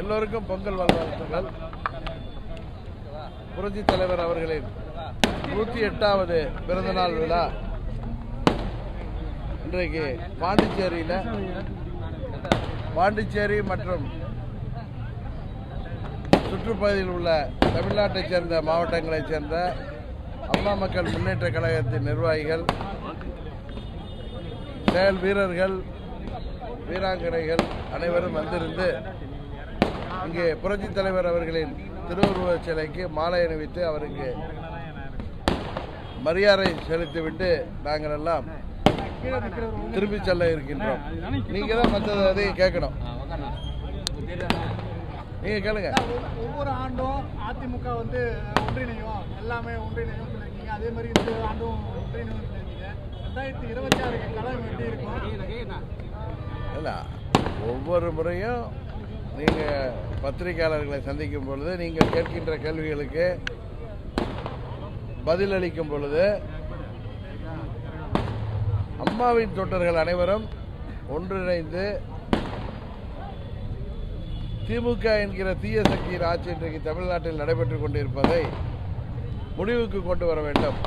எல்லோருக்கும் பொங்கல் வாழ்த்துக்கள். புரட்சி தலைவர் அவர்களின் நூற்றி எட்டாவது பிறந்தநாள் விழா. இன்றைக்கு பாண்டிச்சேரியில் பாண்டிச்சேரி மற்றும் சுற்றுப்பகுதியில் உள்ள தமிழ்நாட்டைச் சேர்ந்த மாவட்டங்களைச் சேர்ந்த அம்மா மக்கள் முன்னேற்ற கழகத்தின் நிர்வாகிகள் செயல் வீரர்கள் வீராங்கனைகள் அனைவரும் வந்திருந்து இங்கே புரட்சித் தலைவர் அவர்களின் திருவுருவச் சிலைக்கு மாலை அணிவித்து அவருக்கு மரியாதை செலுத்திவிட்டு நாங்கள் எல்லாம் திரும்பி செல்ல இருக்கின்றோம். நீங்கள் தான் மற்றது அதையும் கேட்கணும். நீங்க கேளுங்க. ஒவ்வொரு ஆண்டும் அதிமுக வந்து ஒன்றிணையும். எல்லாமே ஒன்றிணையும் சொல்லியிருக்கீங்க. அதே மாதிரி இந்த ஆண்டும் ஒன்றிணையும் சொல்லியிருக்கீங்க. ரெண்டாயிரத்தி இருபத்தி ஆறுக்கு களம் எப்படி இருக்கும்? இல்ல ஒவ்வொரு முறையும் நீங்க பத்திரிகையாளர்களை சந்திக்கும் பொழுது நீங்கள் கேட்கின்ற கேள்விகளுக்கு பதிலளிக்கும் பொழுது அம்மாவின் தொண்டர்கள் அனைவரும் ஒன்றிணைந்து திமுக என்கிற தீய சக்தியின் ஆட்சி இன்றைக்கு தமிழ்நாட்டில் நடைபெற்றுக் கொண்டிருப்பதை முடிவுக்கு கொண்டு வர வேண்டும்.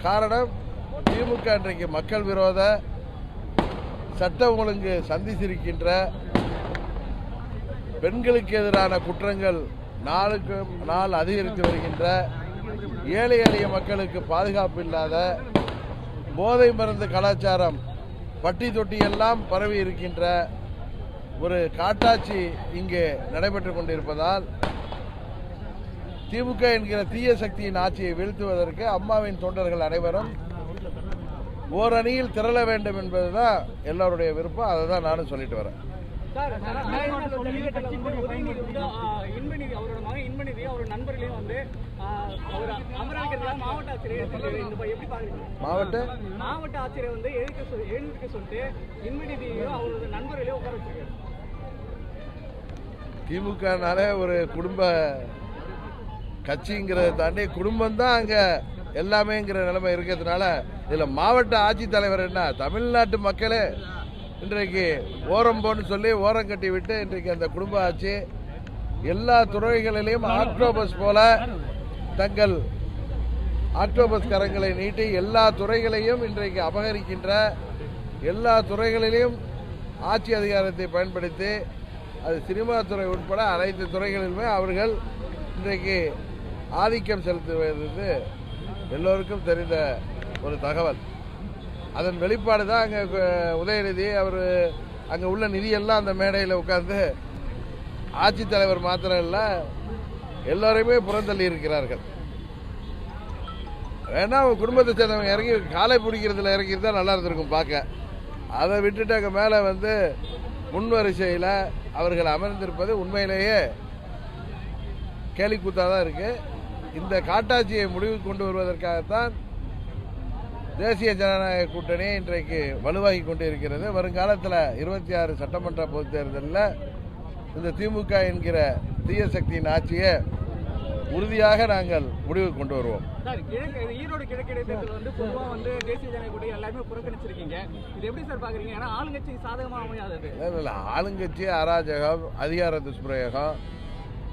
காரணம் திமுக இன்றைக்கு மக்கள் விரோத சட்ட ஒழுங்கு சந்தித்திருக்கின்ற பெண்களுக்கு எதிரான குற்றங்கள் நாளுக்கு நாள் அதிகரித்து வருகின்ற ஏழை எளிய மக்களுக்கு பாதுகாப்பு இல்லாத போதை மருந்து கலாச்சாரம் பட்டி தொட்டி எல்லாம் பரவி இருக்கின்ற ஒரு காட்டாட்சி இங்கே நடைபெற்றுக் கொண்டிருப்பதால் திமுக என்கிற தீய சக்தியின் ஆட்சியை வீழ்த்துவதற்கு அம்மாவின் தொண்டர்கள் அனைவரும் ஓரணியில் திரள வேண்டும் என்பதுதான் எல்லாருடைய விருப்பம். அதை தான் நானும் சொல்லிட்டு வரேன். மாவட்ட மாவட்ட? ஆட்சியரை வந்து எதிர்க்க சொல்லிட்டு அவரோட உட்கார வச்சிருக்காரு. திமுகனாலே ஒரு குடும்ப கட்சிங்கிறத தாண்டி குடும்பம் தான் அங்க எல்லாமேங்கிற நிலைமை இருக்கிறதுனால இதுல மாவட்ட ஆட்சித்தலைவர் என்ன? தமிழ்நாட்டு மக்களே இன்றைக்கு ஓரம் போன்னு சொல்லி ஓரம் கட்டி விட்டு இன்றைக்கு அந்த குடும்ப ஆட்சி எல்லா துறைகளிலையும் ஆக்டோபஸ் போல தங்கள் ஆக்டோபஸ் கரங்களை நீட்டி எல்லா துறைகளையும் இன்றைக்கு அபகரிக்கின்ற எல்லா துறைகளிலும் ஆட்சி அதிகாரத்தை பயன்படுத்தி அது சினிமா துறை உட்பட அனைத்து துறைகளிலுமே அவர்கள் இன்றைக்கு ஆதிக்கம் செலுத்துவது எல்லோருக்கும் தெரிந்த ஒரு தகவல். அதன் வெளிப்பாடு தான் அங்கே உதயநிதி அவர் அங்கே உள்ள நிதியெல்லாம் அந்த மேடையில் உட்கார்ந்து ஆட்சித்தலைவர் மாத்திரம் இல்லை எல்லோரையுமே புறந்தள்ளி இருக்கிறார்கள். வேணா அவங்க குடும்பத்தை சேர்ந்தவங்க இறங்கி காலை பிடிக்கிறதுல இறங்கி இருந்தால் நல்லா இருந்திருக்கும் பார்க்க. அதை விட்டுட்டு அங்கே மேலே வந்து முன் வரிசையில் அவர்கள் அமர்ந்திருப்பது உண்மையிலேயே கேலிக்கூத்தாக தான் இருக்குது இந்த காட்டாட்சியை முடிவுக்கு கொண்டு வருவதற்காகத்தான் தேசிய ஜனநாயக கூட்டணி இன்றைக்கு வலுவாகி கொண்டு இருக்கிறது வருங்காலத்தில் இருபத்தி ஆறு சட்டமன்ற பொதுத் தேர்தலில் இந்த திமுக என்கிற தீய சக்தியின் ஆட்சியை உறுதியாக நாங்கள் முடிவுக்கு கொண்டு வருவோம். ஈரோடு கிழக்கு இடைத்தேர்தல் வந்து பொதுவா வந்து தேசிய ஜனநாயக கூட்டணி எல்லாருமே புறக்கணிச்சிருக்கீங்க. இது எப்படி சார் பாக்குறீங்க? ஏன்னா ஆளுங்கட்சி சாதகமா அமையாதது இல்ல, இல்ல, ஆளுங்கட்சி அராஜகம் அதிகார துஷ்பிரயோகம்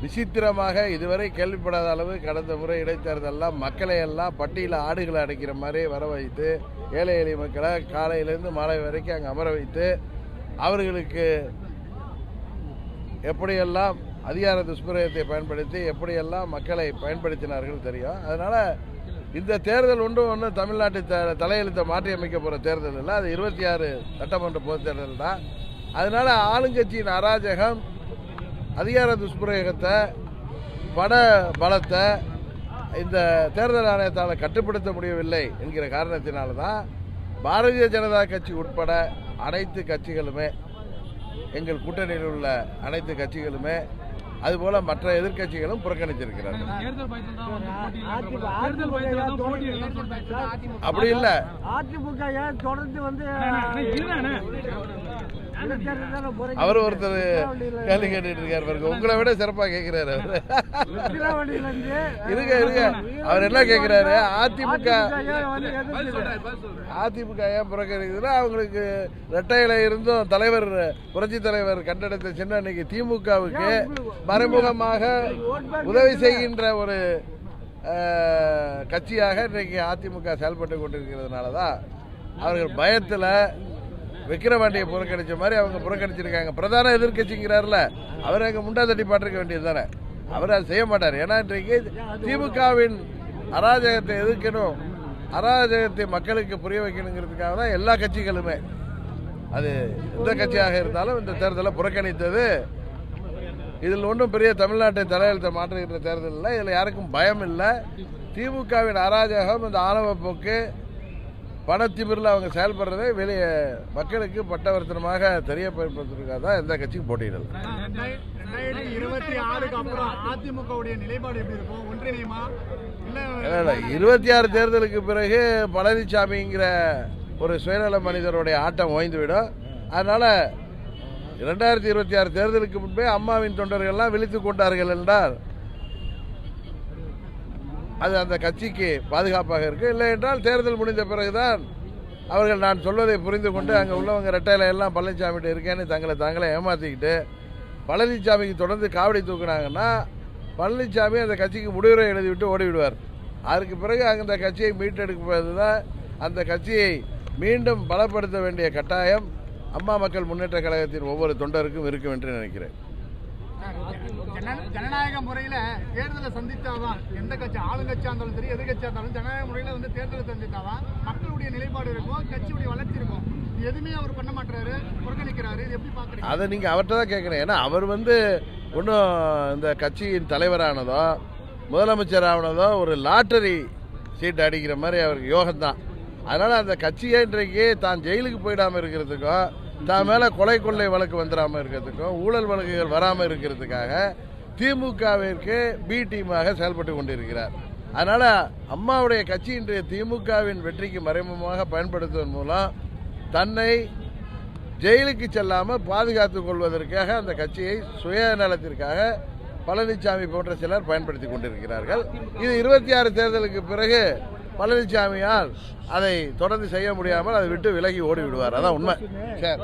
விசித்திரமாக இதுவரை கேள்விப்படாத அளவு கடந்த முறை இடைத்தேர்தலாம் மக்களை எல்லாம் பட்டியல ஆடுகளை அடைக்கிற மாதிரி வர வைத்து ஏழை எளிய மக்களை காலையிலேருந்து மாலை வரைக்கும் அங்கே அமர வைத்து அவர்களுக்கு எப்படியெல்லாம் அதிகார துஷ்பிரயோகத்தை பயன்படுத்தி எப்படியெல்லாம் மக்களை பயன்படுத்தினார்கள் தெரியும். அதனால் இந்த தேர்தல் ஒன்றும் ஒன்றும் தமிழ்நாட்டு த- தலையெழுத்தை மாற்றி அமைக்க போகிற தேர்தல் இல்லை. அது இருபத்தி ஆறு சட்டமன்ற பொது தேர்தல் தான். அதனால் ஆளுங்கட்சியின் அராஜகம் அதிகார துஷ்பிரயோகத்தை பட பலத்தை இந்த தேர்தல் ஆணையத்தால் கட்டுப்படுத்த முடியவில்லை என்கிற காரணத்தினால தான் பாரதிய ஜனதா கட்சி உட்பட அனைத்து கட்சிகளுமே எங்கள் கூட்டணியில் உள்ள அனைத்து கட்சிகளுமே அதுபோல மற்ற போட்டியிடலாம் சொல்லிட்டாங்க அப்படி இல்லை. அதிமுக ஏன் தொடர்ந்து வந்து அவர் ஒருத்தர் கேள்வி கேட்டுட்டு இருக்காரு பாருங்க. உங்களை விட சிறப்பா கேட்கிறாரு அவர். இருங்க இருங்க. அவர் என்ன கேட்கிறாரு அதிமுக அதிமுக ஏன் புறக்கணிக்குதுன்னா அவங்களுக்கு ரெட்டையில இருந்தும் தலைவர் புரட்சி தலைவர் கண்டெடுத்த சின்ன இன்னைக்கு திமுகவுக்கு மறைமுகமாக உதவி செய்கின்ற ஒரு கட்சியாக இன்றைக்கு அதிமுக செயல்பட்டு கொண்டிருக்கிறதுனால தான் அவர்கள் பயத்தில் விக்கிரவாண்டியை புறக்கணிச்ச மாதிரி அவங்க புறக்கணிச்சிருக்காங்க. பிரதான எதிர்க்கட்சிங்கிறார்ல அவர் அங்கே முண்டா தட்டி பாட்டிருக்க வேண்டியது தானே? அவர் அதை செய்ய மாட்டார். ஏன்னா இன்றைக்கு திமுகவின் அராஜகத்தை எதிர்க்கணும் அராஜகத்தை மக்களுக்கு புரிய வைக்கணுங்கிறதுக்காக தான் எல்லா கட்சிகளுமே. அது எந்த கட்சியாக இருந்தாலும் இந்த தேர்தலை புறக்கணித்தது. இதில் ஒன்றும் பெரிய தமிழ்நாட்டை தலையெழுத்தை மாற்றுகின்ற தேர்தல் இல்லை. இதில் யாருக்கும் பயம் இல்லை. திமுகவின் அராஜகம் இந்த ஆணவ போக்கு பணத்திமிரில் அவங்க செயல்படுறதை வெளியே மக்களுக்கு பட்டவர்த்தனமாக தெரியப்படுத்துறதுக்காக தான் எந்த கட்சியும் போட்டியிடல. இருபத்தி ஆறுக்கு அப்புறம் அதிமுகவுடைய நிலைப்பாடு எப்படி இருக்கும்? ஒன்றிணையுமா? இல்ல இருபத்தி ஆறு தேர்தலுக்கு பிறகு பழனிசாமிங்கிற ஒரு சுயநல மனிதருடைய ஆட்டம் ஓய்ந்துவிடும். அதனால இரண்டாயிரத்தி இருபத்தி ஆறு தேர்தலுக்கு முன்பே அம்மாவின் தொண்டர்கள்லாம் விழித்துக் கொண்டார்கள் என்றால் அது அந்த கட்சிக்கு பாதுகாப்பாக இருக்கு. இல்லை என்றால் தேர்தல் முடிந்த பிறகுதான் அவர்கள் நான் சொல்வதை புரிந்து கொண்டு அங்கே உள்ளவங்க ரெட்டையில எல்லாம் பழனிசாமிகிட்ட இருக்கேன்னு தங்களை தாங்களே ஏமாற்றிக்கிட்டு பழனிசாமிக்கு தொடர்ந்து காவடி தூக்குனாங்கன்னா பழனிசாமி அந்த கட்சிக்கு முடிவுரை எழுதிவிட்டு ஓடிவிடுவார். அதற்கு பிறகு அந்த கட்சியை மீட்டெடுப்பது தான் அந்த கட்சியை மீண்டும் பலப்படுத்த வேண்டிய கட்டாயம். அம்மா மக்கள் முன்னேற்ற கழகத்தின் ஒவ்வொரு தொண்டருக்கும் இருக்கும் என்று நினைக்கிறேன். ஜனநாயக முறையில தேர்தலை சந்தித்தாதான் எந்த கட்சி ஆளுங்கட்சியா இருந்தாலும் சரி எதிர்கட்சியா இருந்தாலும் ஜனநாயக முறையில வந்து தேர்தலை சந்தித்தாதான் மக்களுடைய நிலைப்பாடு இருக்கும் கட்சியுடைய வளர்ச்சி இருக்கும் எதுவுமே அவர் பண்ண மாட்டாரு புறக்கணிக்கிறாரு இது எப்படி பாக்குறீங்க? அதை நீங்கள் அவர்கிட்ட தான் கேட்கணும் ஏன்னா அவர் வந்து ஒன்றும் இந்த கட்சியின் தலைவரானதோ முதலமைச்சர் ஆனதோ ஒரு லாட்டரி சீட் அடிக்கிற மாதிரி அவருக்கு யோகம்தான். அதனால் அந்த கட்சியை இன்றைக்கு தான் ஜெயிலுக்கு போயிடாமல் இருக்கிறதுக்கும் தான் மேலே கொலை கொள்ளை வழக்கு வந்துடாமல் இருக்கிறதுக்கும் ஊழல் வழக்குகள் வராமல் இருக்கிறதுக்காக திமுகவிற்கு பி டீமாக செயல்பட்டு கொண்டிருக்கிறார். அதனால் அம்மாவுடைய கட்சி இன்றைய திமுகவின் வெற்றிக்கு மறைமுகமாக பயன்படுத்துவதன் மூலம் தன்னை ஜெயிலுக்கு செல்லாமல் பாதுகாத்துக் கொள்வதற்காக அந்த கட்சியை சுயநலத்திற்காக பழனிசாமி போன்ற சிலர் பயன்படுத்தி கொண்டிருக்கிறார்கள். இது இருபத்தி ஆறு தேர்தலுக்கு பிறகு பழனிசாமியால் அதை தொடர்ந்து செய்ய முடியாமல் அதை விட்டு விலகி ஓடி விடுவார் அதான் உண்மை. சரி.